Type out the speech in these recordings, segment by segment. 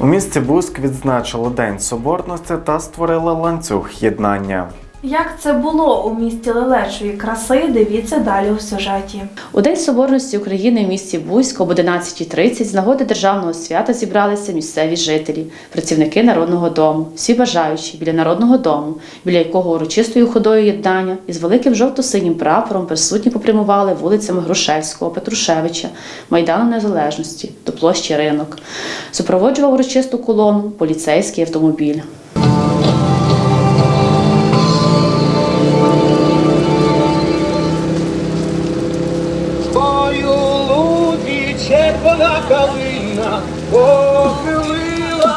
У місті Буск відзначили День Соборності та створили ланцюг єднання. Як це було у місті лелечої краси, дивіться далі у сюжеті. У День Соборності України в місті Буськ об 11.30 з нагоди державного свята зібралися місцеві жителі, працівники Народного дому, всі бажаючі біля Народного дому, біля якого урочистою ходою єднання із великим жовто-синім прапором присутні попрямували вулицями Грушевського, Петрушевича, Майдану Незалежності до площі Ринок. Супроводжував урочисту колону поліцейський автомобіль. Червона калина похилилася,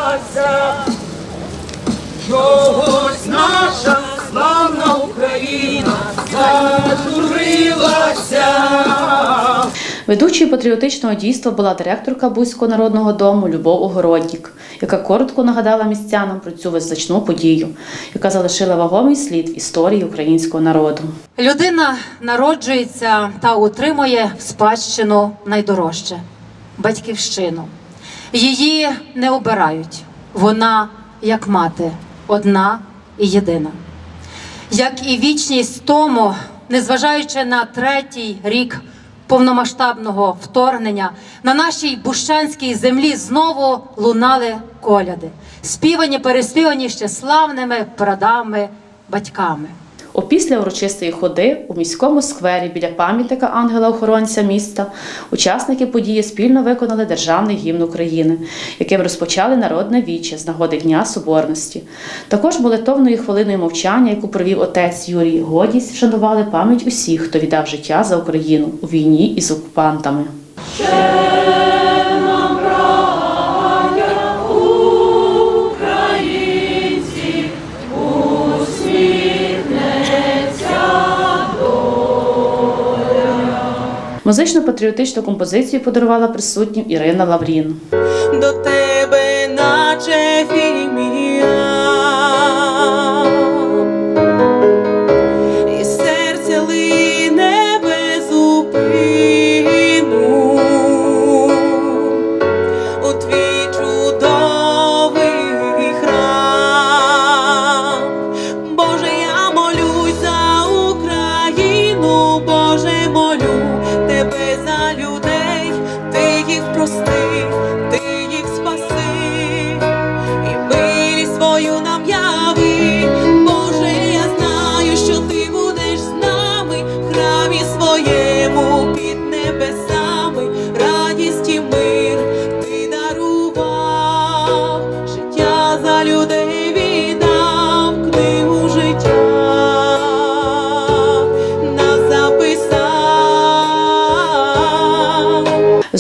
чогось наша славна Україна зажурилася. Ведучою патріотичного дійства була директорка Бузького народного дому Любов Огороднік, яка коротко нагадала містянам про цю визначну подію, яка залишила вагомий слід в історії українського народу. Людина народжується та утримує в спадщину найдорожче батьківщину. Її не обирають. Вона, як мати, одна і єдина. Як і вічність тому, незважаючи на третій рік повномасштабного вторгнення, на нашій бущанській землі знову лунали коляди, співані, переспівані ще славними прадавними батьками. Опісля урочистої ходи у міському сквері біля пам'ятника ангела-охоронця міста учасники події спільно виконали державний гімн України, яким розпочали народне віче з нагоди Дня Соборності. Також молитовною хвилиною мовчання, яку провів отець Юрій Годість, вшанували пам'ять усіх, хто віддав життя за Україну у війні із окупантами. Музично-патріотичну композицію подарувала присутнім Ірина Лаврін. До тебе наче. І серце лине без у твій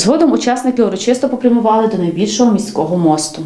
Згодом учасники урочисто попрямували до найбільшого міського мосту.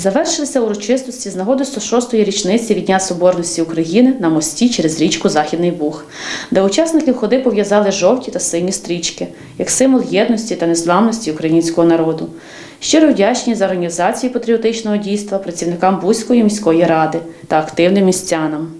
Завершилися урочистості з нагоди 106-ї річниці від Дня Соборності України на мості через річку Західний Буг, де учасники ходи пов'язали жовті та сині стрічки як символ єдності та незламності українського народу. Щиро вдячні за організацію патріотичного дійства працівникам Бузької міської ради та активним містянам.